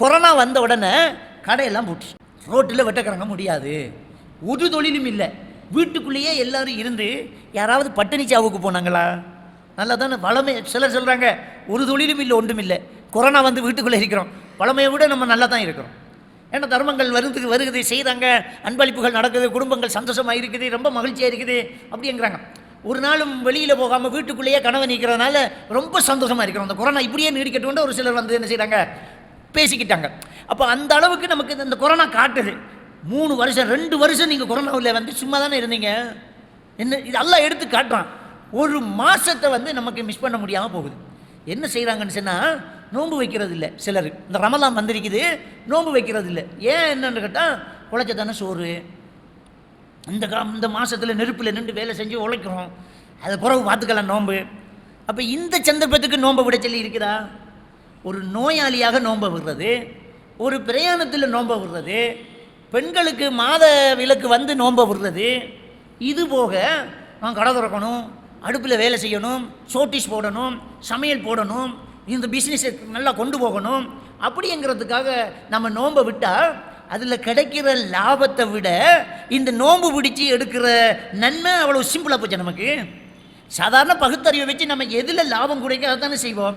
Corona வந்த உடனே கடையெல்லாம் போட்டு ரோட்டில் வெட்டக்கிறங்க முடியாது. ஒரு தொழிலும் இல்லை. வீட்டுக்குள்ளேயே எல்லாரும் இருந்து யாராவது பட்டினி சாவுக்கு போனாங்களா? நல்லா தானே வளமை சிலர் சொல்கிறாங்க ஒரு தொழிலும் இல்லை ஒன்றும் இல்லை. கொரோனா வந்து வீட்டுக்குள்ளே இருக்கிறோம். வளமையை விட நம்ம நல்லா தான் இருக்கிறோம். ஏன்னா தர்மங்கள் வருது வருகுது செய்கிறாங்க அன்பளிப்புகள் நடக்குது குடும்பங்கள் சந்தோஷமாக இருக்குது ரொம்ப மகிழ்ச்சியாக இருக்குது அப்படிங்கிறாங்க. ஒரு நாளும் வெளியில் போகாமல் வீட்டுக்குள்ளேயே கனவை நிற்கிறதுனால ரொம்ப சந்தோஷமாக இருக்கிறோம். அந்த கொரோனா இப்படியே நீடிக்கட்டும்னு ஒரு சிலர் வந்து என்ன செய்கிறாங்க பேசிக்கிட்டாங்க. அப்போ அந்த அளவுக்கு நமக்கு இந்த- கொரோனா காட்டுது. மூணு வருஷம் ரெண்டு வருஷம் நீங்கள் கொரோனாவில் வந்து சும்மா தானே இருந்தீங்க? என்ன இது எல்லாம் எடுத்து காட்டுறான். ஒரு மாதத்தை வந்து நமக்கு மிஸ் பண்ண முடியாமல் போகுது. என்ன செய்கிறாங்கன்னு சொன்னால் நோன்பு வைக்கிறது இல்லை சிலர். இந்த ரமலாம் வந்திருக்குது நோன்பு வைக்கிறது இல்லை ஏன் என்னென்னு கேட்டால் உழைச்ச தானே சோறு. இந்த கா இந்த மாதத்தில் நெருப்பில் நின்று வேலை செஞ்சு உழைக்கிறோம். அது பிறகு பார்த்துக்கலாம் நோன்பு. அப்போ இந்த சந்தர்ப்பத்துக்கு நோன்பை விட சொல்லி இருக்குதா ஒரு நோயாளியாக நோன்ப விடுறது ஒரு பிரயாணத்தில் நோம்ப விடுறது பெண்களுக்கு மாத விலக்கு வந்து நோம்ப விடுறது இது போக நான் கடை திறக்கணும் அடுப்பில் வேலை செய்யணும் சோட்டிஸ் போடணும் சமையல் போடணும் இந்த பிஸ்னஸை நல்லா கொண்டு போகணும் அப்படிங்கிறதுக்காக நம்ம நோன்பை விட்டால் அதில் கிடைக்கிற லாபத்தை விட இந்த நோன்பு பிடிச்சி எடுக்கிற நன்மை அவ்வளோ சிம்பிளாக போச்சு நமக்கு. சாதாரண பகுத்தறிவை வச்சு நம்ம எதில் லாபம் கிடைக்க அதை தானே செய்வோம்.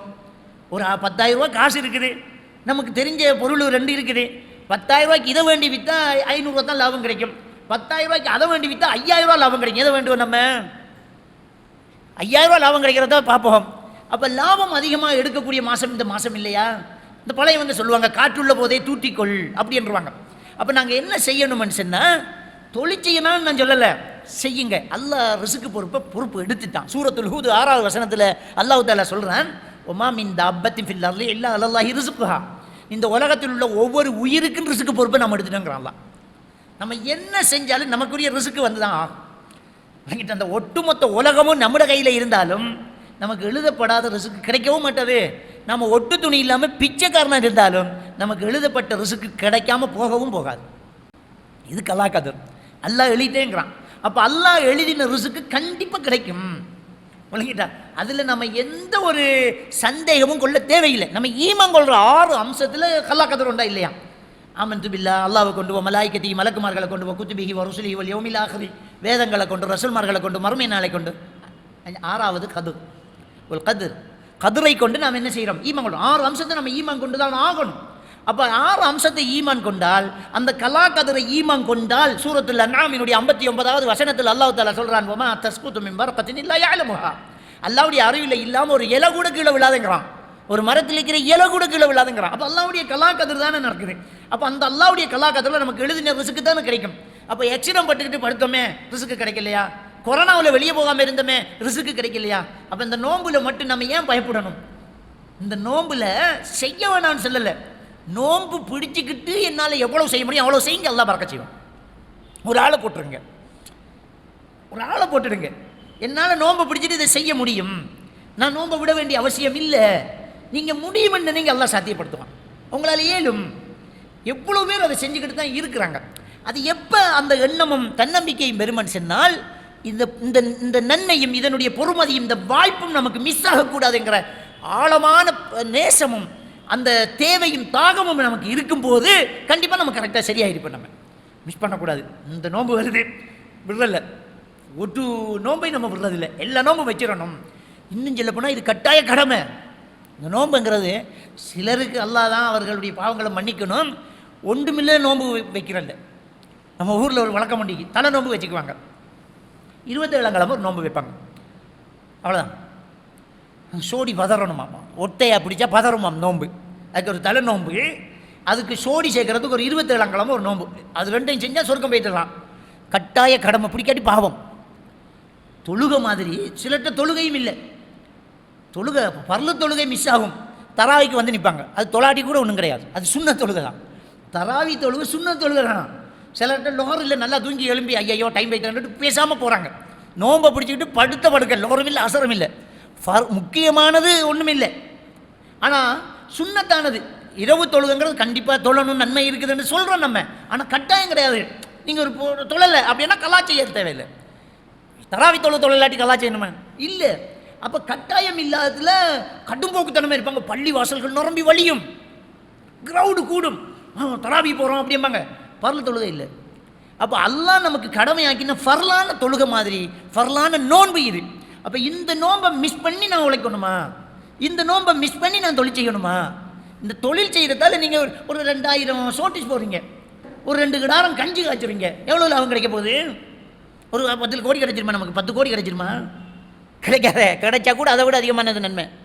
ஒரு பத்தாயிரரூபா காசு இருக்குது. நமக்கு தெரிஞ்ச பொருள் ரெண்டு இருக்குது. பத்தாயிரரூபாய்க்கு இதை வேண்டி விற்றா ஐநூறுரூவா தான் லாபம் கிடைக்கும். பத்தாயிரரூபாய்க்கு அதை வேண்டி விற்றா ஐயாயிரம் லாபம் கிடைக்கும். எதை வேண்டும் நம்ம? ஐயாயிரம் லாபம் கிடைக்கிறத பார்ப்போம். அப்போ லாபம் அதிகமாக எடுக்கக்கூடிய மாதம் இந்த மாதம் இல்லையா? இந்த பழைய வந்து சொல்லுவாங்க காற்றுள்ள போதே தூட்டிக்கொள் அப்படின்றவாங்க அப்போ நாங்கள் என்ன செய்யணும்னு சொன்னால் தொழில் நான் சொல்லலை செய்யுங்க. அல்லாஹ் ரிசுக்கு பொறுப்பை பொறுப்பு எடுத்துட்டான். சூரத்துல் ஹூது ஆறாவது வசனத்தில் அல்லாஹு தாலா சொல்கிறான் ஒமா மின் தப்பத்தின் ஃபில்லர்லி இல்லா அல்லாஹி ரிசுக்குஹா இந்த உலகத்தில் உள்ள ஒவ்வொரு உயிருக்கும் ரிசுக்கு பொறுப்பை நம்ம எடுத்துட்டோங்கிறான் நம்ம என்ன செஞ்சாலும் நமக்குரிய ரிசுக்கு வந்து தான் ஆகும். வாங்கிட்டு அந்த ஒட்டுமொத்த உலகமும் நம்மட கையில் இருந்தாலும் நமக்கு எழுதப்படாத ரிசுக்கு கிடைக்கவும் மாட்டது. நம்ம ஒட்டு துணி இல்லாமல் பிச்சைக்காரனாக இருந்தாலும் நமக்கு எழுதப்பட்ட ரிசுக்கு கிடைக்காம போகவும் போகாது. இது கலாக்கதர் அல்லாஹ் எழுதிட்டேங்கிறான். அப்போ அல்லாஹ் எழுதின ரிசுக்கு கண்டிப்பாக கிடைக்கும். விளங்கிட்டா அதில் நம்ம எந்த ஒரு சந்தேகமும் கொள்ள தேவையில்லை. நம்ம ஈமம் கொள்கிற ஆறு அம்சத்தில் கல்லாக்கதர் உண்டா இல்லையா? ஆமன் துபில்லா அல்லாவை கொண்டு போ மலாய்க்கத்தி மலக்குமார்களை கொண்டு போ குத்துபிஹி வருசுலி வல் யோமில் வேதங்களை கொண்டு ரசல்மார்களை கொண்டு மறுமை நாளை கொண்டு. ஆறாவது கதுர். ஒரு கதிர். கதிரை கொண்டு நாம் என்ன செய்கிறோம் ஈமம் கொண்டு ஆறு அம்சத்தை நம்ம ஈமம் கொண்டு தான் ஆகணும். அப்போ ஆறு அம்சத்தை ஈமான் கொண்டால் அந்த கலா கதிரை ஈமான் கொண்டால் சூரத்தில் அண்ணாமினுடைய ஐம்பத்தி ஒன்பதாவது வசனத்தில் அல்லாஹ் தாலா சொல்கிறான் போமா தஸ்கூத்து மிம்பர் பத்தின் இல்லா யாழமுகா அல்லாவுடைய அறிவில் இல்லாமல் ஒரு இலை கூட கீழே விழாதுங்கிறான். ஒரு மரத்தில் இருக்கிற இலை கூட கீழே விழாதுங்கிறான். அப்போ அல்லாவுடைய கலா கதிர் தானே நடக்குது. அப்போ அந்த அல்லாவுடைய கலா கதிரில் நமக்கு எழுதின ரிசுக்கு தானே கிடைக்கும். அப்போ எச்சிடம் பட்டுக்கிட்டு படுத்தோமே ரிசுக்கு கிடைக்கலையா? கொரோனாவில் வெளியே போகாமல் இருந்தோமே ரிசுக்கு கிடைக்கலையா? அப்போ இந்த நோம்பில் மட்டும் நம்ம ஏன் பயப்படணும்? இந்த நோம்பில் செய்ய வேணாம்னு சொல்லலை. நோம்பு பிடிச்சிக்கிட்டு என்னால் எவ்வளோ செய்ய முடியும் அவ்வளோ செய்யுங்க எல்லாம் பறக்க செய்வோம் ஒரு ஆளை போட்டுருங்க ஒரு ஆளை போட்டுடுங்க. என்னால் நோன்பை பிடிச்சிட்டு இதை செய்ய முடியும். நான் நோம்பை விட வேண்டிய அவசியம் இல்லை. நீங்கள் முடியும்னு நீங்கள் எல்லாம் சாத்தியப்படுத்துவான். உங்களால் இயலும். எவ்வளோ பேர் அதை செஞ்சுக்கிட்டு தான் இருக்கிறாங்க. அது எப்போ அந்த எண்ணமும் தன்னம்பிக்கையும் பெருமன் சென்னால் இந்த இந்த இந்த நன்மையும் இதனுடைய பொறுமதியும் இந்த வாய்ப்பும் நமக்கு மிஸ் ஆகக்கூடாதுங்கிற ஆழமான நேசமும் அந்த தேவையும் தாகமும் நமக்கு இருக்கும்போது கண்டிப்பாக நம்ம கரெக்டாக சரியாக இருப்போம் நம்ம. மிஸ் பண்ணக்கூடாது. இந்த நோன்பு வருது. விடுறதில்ல ஒரு நோன்பை நம்ம விடுறதில்ல. எல்லா நோம்பும் வச்சிடணும். இன்னும் சொல்ல போனால் இது கட்டாய கடமை. இந்த நோன்புங்கிறது சிலருக்கு அல்லாதான் அவர்களுடைய பாவங்களை மன்னிக்கணும். ஒன்றுமில்ல நோன்பு வை- வைக்கிறல்ல. நம்ம ஊரில் ஒரு வழக்கம் பண்டிகை தலை நோன்பு வச்சுக்குவாங்க. இருபத்தேழாம் கிழமை ஒரு நோன்பு வைப்பாங்க. அவ்வளோதான் சோடி பதறணுமாம் ஒட்டையா பிடிச்சா பதறுமாம் நோன்பு அதுக்கு ஒரு தலை நோன்பு அதுக்கு சோடி சேர்க்கறதுக்கு ஒரு இருபத்தேழாம் கிழமை ஒரு நோன்பு அது ரெண்டையும் செஞ்சால் சொர்க்கம் போயிட்டுலாம். கட்டாய கடமை பிடிக்காட்டி பாவம். தொழுகை மாதிரி சிலட்ட தொழுகையும் இல்லை. தொழுகை பரல தொழுகை மிஸ் ஆகும். தராவிக்கு வந்து நிற்பாங்க. அது தொலாட்டி கூட ஒன்றும் கிடையாது. அது சுண்ண தொழுகை தான். தராவி தொழுகை சுண்ண தொழுகை தான். சிலர்கிட்ட இல்லை நல்லா தூங்கி எழும்பி ஐயையோ டைம் வைக்கிறேன்ட்டு பேசாமல் போகிறாங்க நோம்பை பிடிச்சிக்கிட்டு படுத்த படுக்க லோரம் இல்லை அசரம் இல்லை. முக்கியமானது ஒன்றும் இல்லை ஆனால் சுண்ணத்தானது. இரவு தொழுதுங்கிறது கண்டிப்பாக தொழணும் நன்மை இருக்குதுன்னு சொல்கிறோம் நம்ம. ஆனால் கட்டாயம் கிடையாது. நீங்கள் ஒரு தொழலை அப்படின்னா கலா செய்ய தேவையில்லை. தராவி தொழில் தொழிலாட்டி கலா செய்யணுமா? இல்லை. அப்போ கட்டாயம் இல்லாததில் கடும்போக்குத்தனமே இருப்பாங்க. பள்ளி வாசல்கள் நிரம்பி வழியும். க்ரௌடு கூடும். தராவி போகிறோம் அப்படிம்பாங்க. பரல தொழுகை இல்லை. அப்போ அல்லா நமக்கு கடமையாக்கின ஃபர்லான தொழுகை மாதிரி ஃபர்லான நோன்பு இது. அப்போ இந்த நோன்பை மிஸ் பண்ணி நான் உழைக்கணுமா? இந்த நோன்பை மிஸ் பண்ணி நான் தொழில் செய்யணுமா? இந்த தொழில் செய்கிறதால நீங்கள் ஒரு- ஒரு ரெண்டாயிரம் சோட்டிஸ் போடுறீங்க. ஒரு ரெண்டு கிடாரம் கஞ்சி காய்ச்சுறீங்க. எவ்வளோ லாபம் கிடைக்க போகுது? ஒரு பத்து கோடி கிடைச்சிருமா நமக்கு? பத்து கோடி கிடைச்சிருமா? கிடைக்காத. கிடைச்சா கூட அதை விட அதிகமானது நன்மை.